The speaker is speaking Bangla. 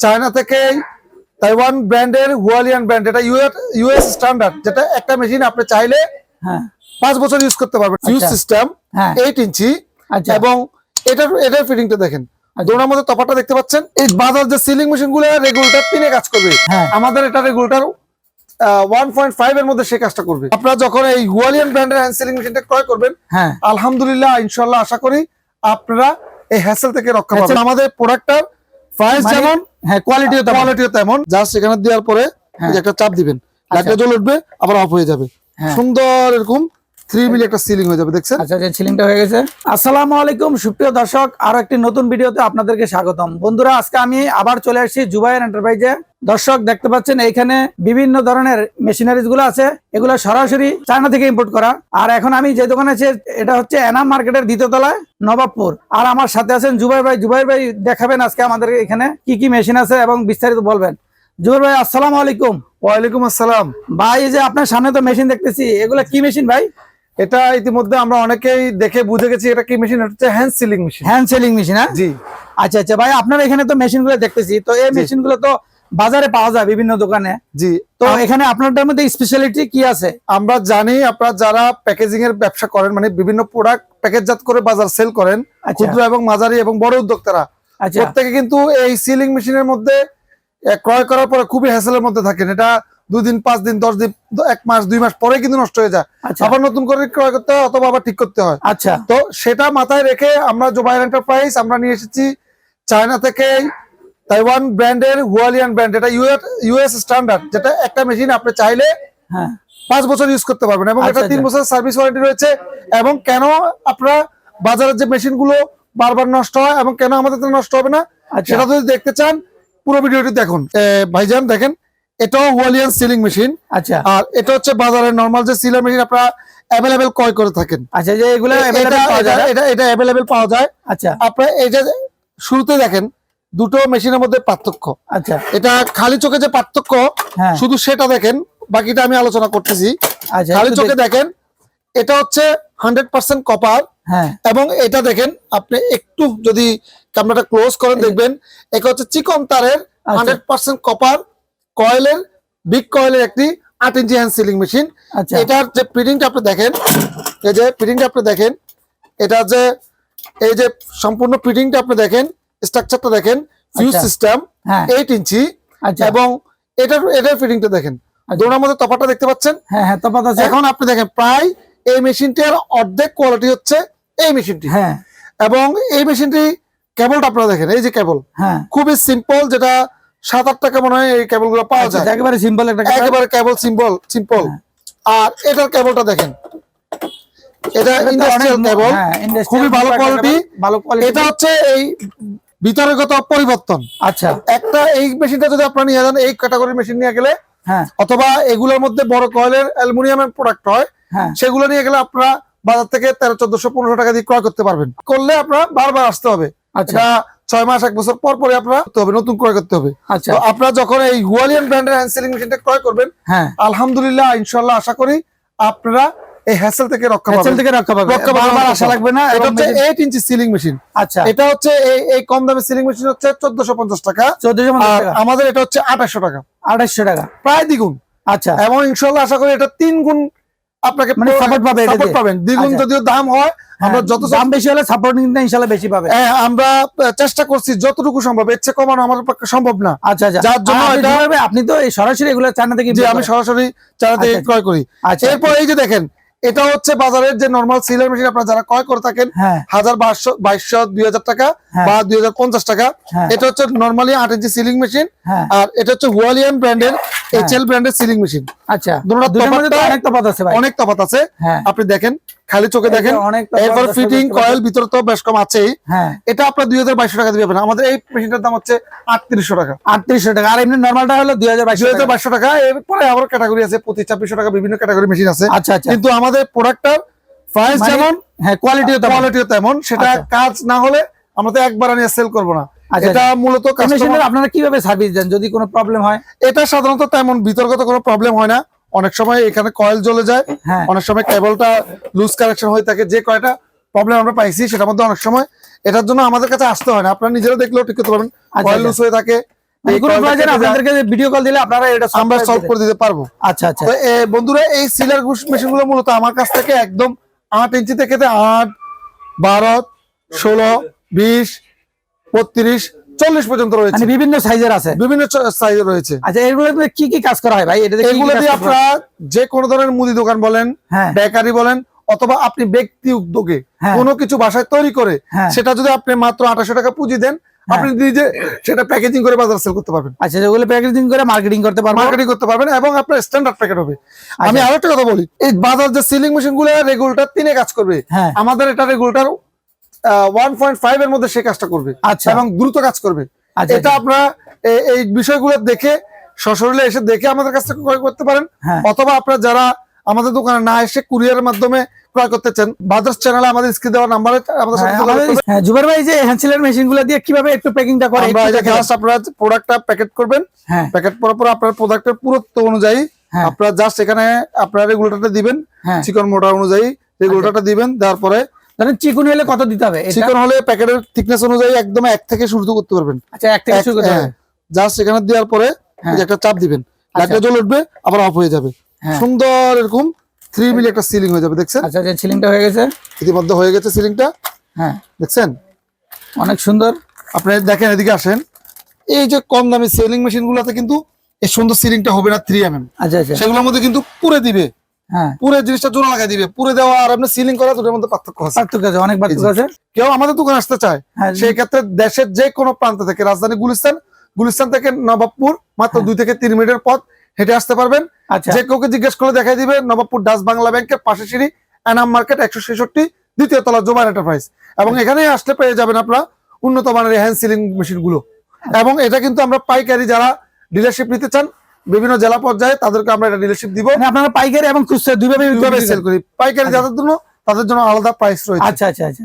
চায়না থেকে তাইওয়ান ব্র্যান্ডের হুয়ালিয়ান ব্র্যান্ড এটা ইউএস স্ট্যান্ডার্ড যেটা একটা মেশিন আপনি চাইলে হ্যাঁ। পাঁচ বছর ইউজ করতে পারবেন। ফিউজ। সিস্টেম এইট ইঞ্চি আচ্ছা। এবং এটার এটার ফিটিংটা দেখেন। আচ্ছা। দোনার মধ্যে তফাৎটা দেখতে পাচ্ছেন? এই বাজার যে সিলিং মেশিনগুলো রেগুলেটর পিনে কাজ করবে। হ্যাঁ। আমাদের এটা রেগুলেটর ওয়ান পয়েন্ট ফাইভ এর মধ্যে সে কাজটা করবে। আপনারা যখন এই হুয়ালিয়ান ব্র্যান্ডের হ্যান্ড সিলিং মেশিনটা ক্রয় করবেন হ্যাঁ। আলহামদুলিল্লাহ ইনশাল্লাহ আশা করি আপনারা এই হ্যাসেল থেকে রক্ষা। পাবেন। আমাদের প্রোডাক্টটার প্রাইস মানে- যেমন হ্যাঁ কোয়ালিটিও কোয়ালিটিও তেমন। জাস্ট এখানে দেওয়ার পরে হ্যাঁ। একটা চাপ দিবেন। লাইটটা জ্বলে উঠবে আবার অফ হয়ে যাবে। হ্যাঁ। সুন্দর এরকম থ্রি মিলি একটা সিলিং হয়ে যাবে দেখছেন? আচ্ছা যে সিলিংটা হয়ে গেছে। আসসালামু আলাইকুম সুপ্রিয় দর্শক। আরও একটি নতুন ভিডিওতে আপনাদেরকে স্বাগতম। বন্ধুরা আজকে আমি আবার চলে আসছি জুবাইর এন্টারপ্রাইজে দর্শক দেখতে পাচ্ছেন এইখানে বিভিন্ন ধরনের মেশিনারিজগুলো আছে। এগুলো সরাসরি চায়না থেকে ইম্পোর্ট করা। আর এখন আমি যে দোকানে আছি এটা হচ্ছে এনাম মার্কেটের দ্বিতীয় তলায় নবাবপুর। আর আমার সাথে আছেন জুবাইর ভাই। জুবাইর ভাই দেখাবেন আজকে আমাদের এখানে কি কি মেশিন আছে এবং বিস্তারিত বলবেন। জুবাইর ভাই আসসালামু আলাইকুম। ওয়ালাইকুম আসসালাম। ভাই এই যে আপনার সামনে তো মেশিন দেখতেছি। এগুলো কি মেশিন ভাই? এটা ইতিমধ্যে আমরা অনেকেই দেখে বুঝে গেছি এটা কি মেশিন এটা হচ্ছে hand sealing machine hand sealing machine হ্যাঁ? জি। আচ্ছা আচ্ছা ভাই আপনার এখানে তো মেশিনগুলো দেখতেছি। তো এই মেশিনগুলো তো বাজারে পাওয়া যায় বিভিন্ন দোকানে। জি। তো এখানে আপনারটার মধ্যে স্পেশালিটি কি আছে? আমরা জানি আপনারা যারা প্যাকেজিং এর ব্যবসা করেন মানে বিভিন্ন প্রোডাক্ট প্যাকেজজাত করে বাজার সেল করেন আচ্ছা। ক্ষুদ্র এবং মাঝারি এবং বড় উদ্যোক্তারা আচ্ছা। প্রত্যেকে কিন্তু এই সিলিং মেশিনের মধ্যে ক্রয় করার পরে খুবই হ্যাসেলের মধ্যে থাকেন। এটা দুই দিন পাঁচ দিন দশ দিন এক মাস দুই মাস পরে কিন্তু নষ্ট হয়ে যায়। আচ্ছা। আবার নতুন করে ক্রয় করতে হয় অথবা আবার ঠিক করতে হয়। আচ্ছা। তো সেটা মাথায় রেখে আমরা জোবাইল এন্টারপ্রাইজ আমরা নিয়ে এসেছি চায়না থেকে তাইওয়ান ব্র্যান্ডের হুয়ালিয়ান ব্র্যান্ড। এটা ইউএস স্ট্যান্ডার্ড যেটা একটা মেশিন আপনি চাইলে হ্যাঁ। পাঁচ বছর ইউজ করতে পারবেন এবং এটা তিন আচ্ছা। বছর সার্ভিস ওয়ারেন্টি রয়েছে এবং কেন আপনারা বাজারের যে মেশিনগুলো বারবার নষ্ট হয় এবং কেন আমাদের নষ্ট হবে না আচ্ছা। সেটা যদি দেখতে চান পুরো ভিডিওটি দেখুন। ভাইজান দেখেন এটাও ওয়ালিয়ান সিলিং মেশিন আচ্ছা। আর এটা হচ্ছে বাজারের নর্মাল যে সিলার মেশিন আপনারা অ্যাভেলেবেল ক্রয় করে থাকেন। আচ্ছা যে এগুলো এটা পাওয়া যায় এটা- এটা এটা অ্যাভেলেবেল পাওয়া যায়। আচ্ছা। আপনারা এই যে শুরুতে দেখেন দুটো মেশিনের মধ্যে পার্থক্য। আচ্ছা। এটা খালি চোখে যে পার্থক্য হ্যাঁ। শুধু সেটা দেখেন বাকিটা আমি আলোচনা করতেছি। আচ্ছা খালি চোখে দেখেন এটা হচ্ছে হান্ড্রেড পার্সেন্ট কপার হ্যাঁ। এবং এটা দেখেন আপনি একটু যদি ক্যামেরাটা ক্লোজ করেন দেখবেন এটা হচ্ছে চিকন তারের আচ্ছা। হান্ড্রেড পার্সেন্ট কপার কয়েলের বিগ কয়েলের একটি আট ইঞ্চি হ্যান্ড সিলিং মেশিন আচ্ছা। এটার যে প্রিন্টিংটা আপনি দেখেন এই যে প্রিন্টিংটা আপনি দেখেন এটা যে এই যে সম্পূর্ণ প্রিন্টিংটা আপনি দেখেন স্ট্রাকচারটা দেখেন ফিউজ আচ্ছা। সিস্টেম এইট ইঞ্চি আচ্ছা। এবং এটার এটার ফিটিংটা দেখেন। আচ্ছা। দোনার মধ্যে তফাৎটা দেখতে পাচ্ছেন? হ্যাঁ হ্যাঁ তফাৎ আছে। এখন আপনি দেখেন প্রায় এই মেশিনটির অর্ধেক কোয়ালিটি হচ্ছে এই মেশিনটি হ্যাঁ। এবং এই মেশিনটি কেবলটা আপনারা দেখেন এই যে কেবল। হ্যাঁ। খুবই সিম্পল যেটা সাত আট টাকা মনে হয় এই কেবলগুলো পাওয়া আচ্ছা, যায়। একেবারে সিম্পল একটা একেবারে কেবল সিম্পল সিম্পল হ্যাঁ। আর এটার কেবলটা দেখেন এটা ইন্ডাস্ট্রিয়াল কেবল হ্যাঁ, খুবই ভালো। কেবল, ভালো কোয়ালিটি এটা হচ্ছে এই বিতর্কগত পরিবর্তন। আচ্ছা। একটা এই মেশিনটা যদি আপনারা নিয়ে যান এই ক্যাটাগরির মেশিন নিয়ে গেলে হ্যাঁ। অথবা এগুলোর মধ্যে বড় কয়েলের অ্যালুমিনিয়ামের প্রোডাক্ট হয় হ্যাঁ। সেগুলো নিয়ে গেলে আপনারা বাজার থেকে তেরো চোদ্দশো পনেরোশো টাকা দিয়ে ক্রয় করতে পারবেন। করলে আপনারা বারবার আসতে হবে। আচ্ছা। ছয় মাস এক বছর পর পরে আপনারা হবে নতুন ক্রয় করতে হবে। আচ্ছা। আপনারা যখন এই হুয়ালিয়ান ব্র্যান্ডের হ্যান্ড সিলিং মেশিনটা ক্রয় করবেন হ্যাঁ। আলহামদুলিল্লাহ ইনশাল্লাহ আশা করি আপনারা এই হ্যাসেল থেকে রক্ষা পাবেন। থেকে রক্ষা পাবে রক্ষা পাবেন আসা লাগবে না এটা হচ্ছে machine- eight inch sealing machine আচ্ছা। এটা হচ্ছে এই এই কম দামের সিলিং মেশিন হচ্ছে চোদ্দশো পঞ্চাশ টাকা। চোদ্দশো আর আমাদের এটা হচ্ছে আঠাশশো টাকা। আঠাশশো টাকা। প্রায় দ্বিগুণ। আচ্ছা। এবং ইনশাল্লাহ আশা করি এটা তিন গুণ আপনাকে মানে support পাবে দিয়ে। পাবেন। দ্বিগুণ আচ্ছা। যদিও দাম হয় আমরা হ্যাঁ, যত দাম বেশি হলে সাপোর্ট ইনশাল্লাহ বেশি পাবে। হ্যাঁ, আমরা চেষ্টা করছি যতটুকু সম্ভব। এর চেয়ে কমানো আমার পক্ষে সম্ভব না। আচ্ছা আচ্ছা। যার জন্য আপনি এটা- আপনি তো এই সরাসরি এগুলো চায়না থেকে আমি সরাসরি চারা থেকে আচ্ছা, ক্রয় করি। আচ্ছা। এরপর এই যে দেখেন এটা হচ্ছে বাজারের যে নর্মাল সিলার মেশিন আপনারা যারা ক্রয় করে থাকেন হ্যাঁ। হাজার বাইশশো বাইশশো দুই হাজার টাকা হ্যাঁ। বা দুই হাজার পঞ্চাশ টাকা। এটা হচ্ছে নর্মালি আট ইঞ্চি সিলিং মেশিন আর এটা হচ্ছে হুয়ালিয়ান ব্র্যান্ডের এইচ এল ব্র্যান্ডের সিলিং মেশিন আচ্ছা দুটোর দুটোর মধ্যে তো অনেক তফাৎ আছে ভাই। অনেক তফাৎ আছে। হ্যাঁ। আপনি দেখেন খালি চোখে দেখেন এরপর ফিটিং কয়েল ভিতরে তো বেশ কম আছেই। হ্যাঁ। এটা আপনার দুই হাজার বাইশশো টাকা দিয়ে পাবেন। আমাদের এই মেশিনটার দাম হচ্ছে আটত্রিশশো টাকা। আটত্রিশশো টাকা। আর এমনি নর্মালটা হলো দুই হাজার দুই হাজার বাইশশো টাকা এরপরে আবার ক্যাটাগরি আছে পঁচিশ ছাব্বিশশো টাকা বিভিন্ন ক্যাটাগরি মেশিন আছে। আচ্ছা আচ্ছা। কিন্তু আমাদের প্রোডাক্টটার প্রাইস মানে- যেমন হ্যাঁ কোয়ালিটিও কোয়ালিটিও তেমন। সেটা আচ্ছা। কাজ না হলে আমরা তো একবার নিয়ে সেল করব না। আচ্ছা, এটা মূলত আপনারা কীভাবে সার্ভিস দেন? যদি কোনো প্রবলেম হয়? এটা সাধারণত তেমন বিতর্কত কোনো প্রবলেম হয় না। অনেক সময় এখানে কয়েল জ্বলে যায়। হ্যাঁ। অনেক সময় কেবলটা লুজ কানেকশন হয়ে থাকে। যে কয়টা প্রবলেম আমরা পাইছি সেটার মধ্যে অনেক সময় এটার জন্য আমাদের কাছে আসতে হয় না। আপনারা নিজেরা দেখলেও ঠিক করতে পারবেন। আচ্ছা, কয়েল আচ্ছা। লুজ হয়ে থাকে। মানে আমরা সলভ করে দিতে পারব। আচ্ছা আচ্ছা। বন্ধুরা এই সিলার মেশিনগুলো মূলত আমার কাছ থেকে একদম আট ইঞ্চি থেকে আট বারো ষোলো বিশ বত্রিশ চল্লিশ পর্যন্ত রয়েছে। মানে বিভিন্ন সাইজের আছে। বিভিন্ন সাইজ রয়েছে। আচ্ছা এগুলো কি কি কাজ করা হয় ভাই? এগুলো দিয়ে আপনারা যে কোনো ধরনের মুদি দোকান বলেন হ্যাঁ। বেকারি বলেন অথবা আপনি ব্যক্তি উদ্যোগে হ্যাঁ। কোনো কিছু বাসায় তৈরি করে হ্যাঁ। সেটা যদি আপনি মাত্র আঠাশো টাকা পুঁজি দেন আপনি নিজে সেটা প্যাকেজিং করে বাজার সেল করতে পারবেন। আচ্ছা যেগুলো প্যাকেজিং করে মার্কেটিং করতে পারব। মার্কেটিং করতে পারবেন এবং আপনার স্ট্যান্ডার্ড প্যাকেট হবে। আমি আচ্ছা। আরও একটা কথা বলি এই বাজার যে সিলিং মেশিনগুলো রেগুলেটর তিনে কাজ করবে। হ্যাঁ। আমাদের এটা রেগুলেটর ওয়ান পয়েন্ট ফাইভ এর মধ্যে সে কাজটা করবে আচ্ছা। এবং দ্রুত কাজ করবে। আচ্ছা এটা আপনারা এই বিষয়গুলো দেখে সশরীরে এসে দেখে আমাদের কাছ থেকে ক্রয় করতে পারেন। হ্যাঁ। অথবা আপনারা যারা আমাদের দোকানে না এসে কুরিয়ারের মাধ্যমে ক্রয় করতে চান বাজার চ্যানেলে আমাদের স্ক্রিন দেওয়ার নাম্বারে আমাদের সাথে হ্যাঁ, যোগাযোগ হ্যাঁ, জুবাইর ভাই যে হ্যান্সেলের মেশিনগুলো দিয়ে কীভাবে একটু প্যাকিংটা করে আমরা যে দেখাবেন? আপনারা প্রোডাক্টটা প্যাকেট করবেন। হ্যাঁ। প্যাকেট করার পর আপনার প্রোডাক্টের পুরুত্ব অনুযায়ী। আপনারা জাস্ট এখানে আপনারা রেগুলেটরটা দিবেন চিকন মোটা অনুযায়ী রেগুলেটরটা দিবেন দেওয়ার পরে ধরেন চিকুন হলে কত দিতে হবে? চিকন হলে প্যাকেটের থিকনেস অনুযায়ী একদম এক থেকে শুরু করতে পারবেন। আচ্ছা এক থেকে শুরু করতে জাস্ট এখানে দেওয়ার পরে একটা চাপ দিবেন। লাইটটা জ্বলে উঠবে আবার অফ হয়ে যাবে। হ্যাঁ। সুন্দর এরকম থ্রি মিলি একটা সিলিং হয়ে যাবে দেখছেন? আচ্ছা সিলিংটা হয়ে গেছে। ইতিমধ্যে হয়ে গেছে সিলিংটা হ্যাঁ। দেখছেন? অনেক সুন্দর। আপনি দেখেন এদিকে আসেন। এই যে কম দামি সিলিং মেশিন গুলাতে কিন্তু এই সুন্দর সিলিংটা হবে না থ্রি এম এম আচ্ছা আচ্ছা। সেগুলোর মধ্যে কিন্তু পুরে দিবে। হ্যাঁ পুরে জিনিসটা জোড়া লাগাই দিবে। পুরে দেওয়া আর আপনি সিলিং করা দুটোর মধ্যে পার্থক্য আছে। পার্থক্য আছে অনেক পার্থক্য আছে। কেউ আমাদের দোকানে আসতে চায় হ্যাঁ। সেই ক্ষেত্রে দেশের যে কোনো প্রান্ত থেকে রাজধানী গুলিস্তান গুলিস্তান থেকে নবাবপুর মাত্র দুই থেকে তিন মিনিটের পথ হেঁটে আসতে পারবেন। আচ্ছা। যে কাউকে জিজ্ঞেস করে দেখাই দিবে নবাবপুর ডাচ বাংলা ব্যাংকের পাশে সিঁড়ি এনাম মার্কেট একশো ছেষট্টি দ্বিতীয় তলা জোবার এন্টারপ্রাইজ এবং এখানে আসলে পেয়ে যাবেন আপনারা উন্নত মানের হ্যান্ড সিলিং মেশিনগুলো। এবং এটা কিন্তু আমরা পাইকারি যারা ডিলারশিপ নিতে চান বিভিন্ন জেলা পর্যায়ে তাদেরকে আমরা এটা ডিলারশিপ দিব। মানে আপনারা পাইকারি এবং খুচরা দুইভাবে সেল করি। পাইকারি যাদের জন্য তাদের জন্য আলাদা প্রাইস রয়েছে। আচ্ছা আচ্ছা আচ্ছা।